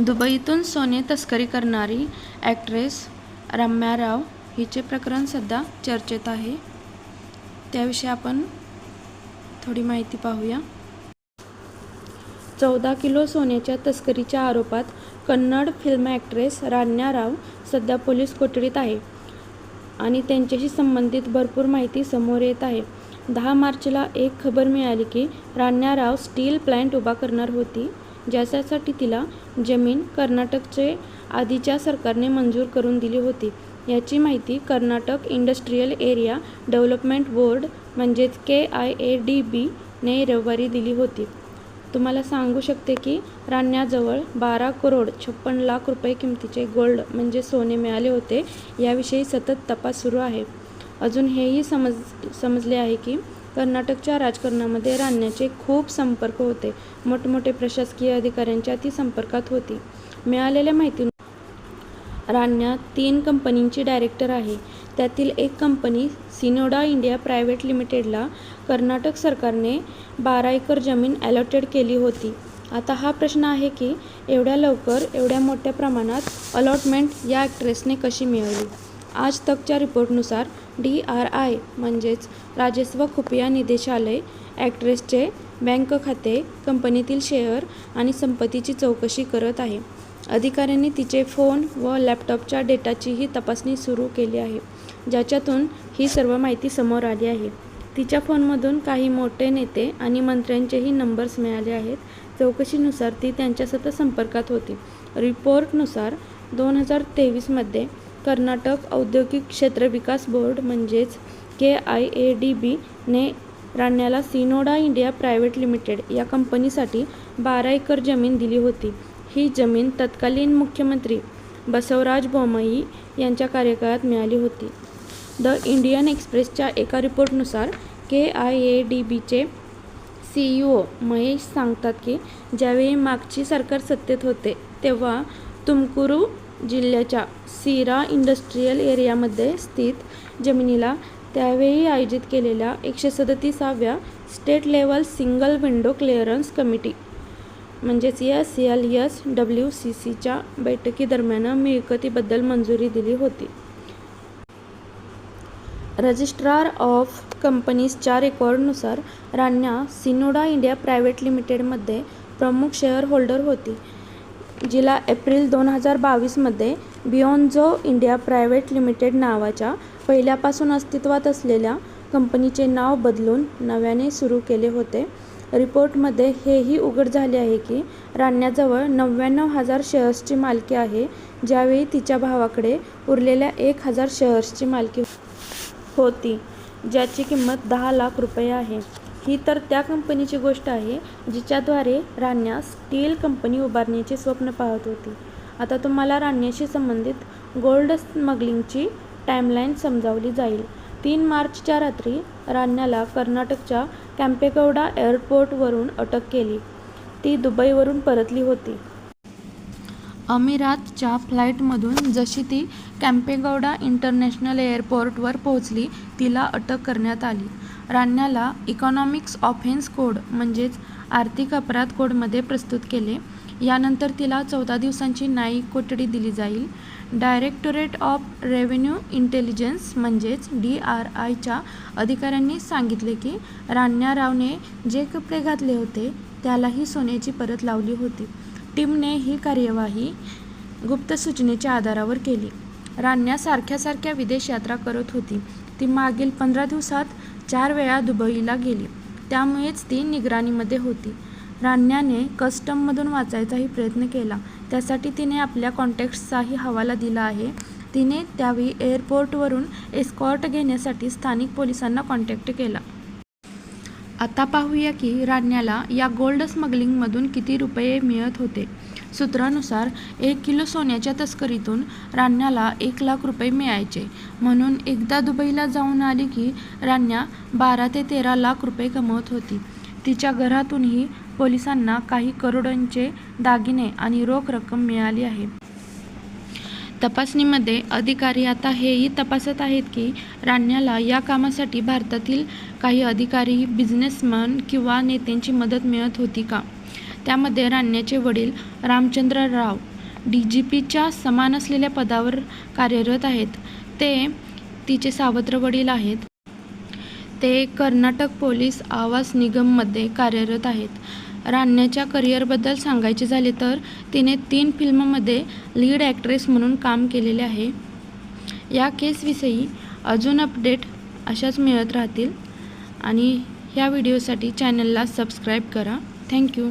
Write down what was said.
दुबईतून सोने तस्करी करणारी ॲक्ट्रेस रम्या राव हिचे प्रकरण सध्या चर्चेत आहे. त्याविषयी आपण थोडी माहिती पाहूया. चौदा किलो सोन्याच्या तस्करीच्या आरोपात कन्नड फिल्म ॲक्ट्रेस रान्या राव सध्या पोलीस कोठडीत आहे आणि त्यांच्याशी संबंधित भरपूर माहिती समोर येत आहे. दहा मार्चला एक खबर मिळाली की रान्या राव स्टील प्लॅन्ट उभा करणार होती. ज्याच्यासाठी तिला जमीन कर्नाटकचे आधीच्या सरकारने मंजूर करून दिली होती. याची माहिती Karnataka industrial area development board म्हणजेच के आय ए डी बीने रविवारी दिली होती. तुम्हाला सांगू शकते की रान्याजवळ बारा करोड छप्पन लाख रुपये किमतीचे गोल्ड म्हणजे सोने मिळाले होते. याविषयी सतत तपास सुरू आहे. अजून हेही समज समजले आहे की कर्नाटकच्या राजकारणामध्ये रान्याचे खूप संपर्क होते. मोठमोठे प्रशासकीय अधिकाऱ्यांच्या ती संपर्कात होती. मिळालेल्या माहिती रान्या तीन कंपनींची डायरेक्टर आहे. त्यातील एक कंपनी सिनोडा इंडिया प्रायव्हेट लिमिटेडला कर्नाटक सरकारने बारा एकर जमीन अलॉटेड केली होती. आता हा प्रश्न आहे की एवढ्या लवकर एवढ्या मोठ्या प्रमाणात अलॉटमेंट या ॲक्ट्रेसने कशी मिळवली आज तकच्या रिपोर्टनुसार डी आर आय म्हणजेच राजस्व खुफिया निदेशालय ॲक्ट्रेसचे बँक खाते कंपनीतील शेअर आणि संपत्तीची चौकशी करत आहे. अधिकाऱ्यांनी तिचे फोन व लॅपटॉपच्या डेटाचीही तपासणी सुरू केली आहे ज्याच्यातून ही सर्व माहिती समोर आली आहे. तिच्या फोनमधून काही मोठे नेते आणि मंत्र्यांचेही नंबर्स मिळाले आहेत. चौकशीनुसार ती त्यांच्या सतत संपर्कात होती. रिपोर्टनुसार दोन हजार तेवीसमध्ये कर्नाटक औद्योगिक क्षेत्र विकास बोर्ड म्हणजेच के आय ए डी बीने राण्याला सिनोडा इंडिया प्रायव्हेट लिमिटेड या कंपनीसाठी बारा एकर जमीन दिली होती. ही जमीन तत्कालीन मुख्यमंत्री बसवराज बोमई यांच्या कार्यकाळात मिळाली होती. द इंडियन एक्सप्रेसच्या एका रिपोर्टनुसार के आय ए डी बीचे सी ई ओ महेश सांगतात की ज्यावेळी मागची सरकार सत्तेत होते तेव्हा तुमकुरू जिल्ह्याच्या सीरा इंडस्ट्रीयल एरियामध्ये स्थित जमिनीला त्यावेळी आयोजित केलेल्या एकशे सदतीसाव्या state level single window clearance committee म्हणजेच S L S W C सीच्या बैठकीदरम्यान मिळकतीबद्दल मंजुरी दिली होती. रजिस्ट्रार ऑफ कंपनीजच्या रेकॉर्डनुसार रान्या सिनोडा इंडिया प्रायव्हेट लिमिटेडमध्ये प्रमुख शेअर होल्डर होती. जिला एप्रिल दोन हजार बावीसमध्ये बियॉन्झो इंडिया प्रायव्हेट लिमिटेड नावाच्या पहिल्यापासून अस्तित्वात असलेल्या कंपनीचे नाव बदलून नव्याने सुरू केले होते. रिपोर्टमध्ये हेही उघड झाले आहे की रान्याजवळ नव्याण्णव हजार शेअर्सची मालकी आहे ज्यावेळी तिच्या भावाकडे उरलेल्या एक हजार शेअर्सची मालकी होती ज्याची किंमत दहा लाख रुपये आहे. ही तर त्या कंपनीची गोष्ट आहे जिच्याद्वारे राण्या स्टील कंपनी उभारण्याचे स्वप्न पाहत होती. आता तुम्हाला राण्याशी संबंधित गोल्ड स्मगलिंगची टाईमलाईन समजावली जाईल. तीन मार्चच्या रात्री राण्याला कर्नाटकच्या कॅम्पेगौडा एअरपोर्टवरून अटक केली. ती दुबईवरून परतली होती. अमिरातच्या फ्लाईटमधून जशी ती कॅम्पेगौडा इंटरनॅशनल एअरपोर्टवर पोहोचली तिला अटक करण्यात आली. रान्याला इकॉनॉमिक्स ऑफेन्स कोड म्हणजेच आर्थिक अपराध कोडमध्ये प्रस्तुत केले. यानंतर तिला चौदा दिवसांची न्यायिक कोठडी दिली जाईल. डायरेक्टोरेट ऑफ रेव्हेन्यू इंटेलिजन्स म्हणजेच डी आर आयच्या अधिकाऱ्यांनी सांगितले की रान्या रावने जे कपडे घातले होते त्यालाही सोन्याची परत लावली होती. टीमने ही कार्यवाही गुप्त सूचनेच्या आधारावर केली. रान्या सारख्या सारख्या विदेश यात्रा करत होती. ती मागील पंधरा दिवसात चार वेळा दुबईला गेली. त्यामुळेच ती निगराणीमध्ये होती. रान्याने कस्टममधून वाचायचाही प्रयत्न केला. त्यासाठी तिने आपल्या कॉन्टॅक्ट्सचाही हवाला दिला आहे. तिने त्यावेळी एअरपोर्टवरून एस्कॉर्ट घेण्यासाठी स्थानिक पोलिसांना कॉन्टॅक्ट केला. आता पाहूया की रान्याला या गोल्ड स्मगलिंगमधून किती रुपये मिळत होते. सूत्रानुसार एक किलो सोन्याच्या तस्करीतून राण्याला एक लाख रुपये मिळायचे. म्हणून एकदा दुबईला जाऊन आली की राण्या बारा ते तेरा लाख रुपये कमवत होती. तिच्या घरातूनही पोलिसांना काही करोडांचे दागिने आणि रोख रक्कम मिळाली आहे. तपासणीमध्ये अधिकारी आता हेही तपासत आहेत की राण्याला या कामासाठी भारतातील काही अधिकारी बिझनेसमन किंवा नेत्यांची मदत मिळत होती का? त्यामध्ये रान्याचे वडील रामचंद्र राव डी जी पीच्या समान असलेल्या पदावर कार्यरत आहेत. ते तिचे सावत्र वडील आहेत. ते कर्नाटक पोलीस आवास निगममध्ये कार्यरत आहेत. रान्याच्या करिअरबद्दल सांगायचे झाले तर तिने तीन फिल्ममध्ये लीड ॲक्ट्रेस म्हणून काम केलेले आहे. या केसविषयी अजून अपडेट अशाच मिळत राहतील. आणि ह्या व्हिडिओसाठी चॅनलला सबस्क्राईब करा. थँक्यू.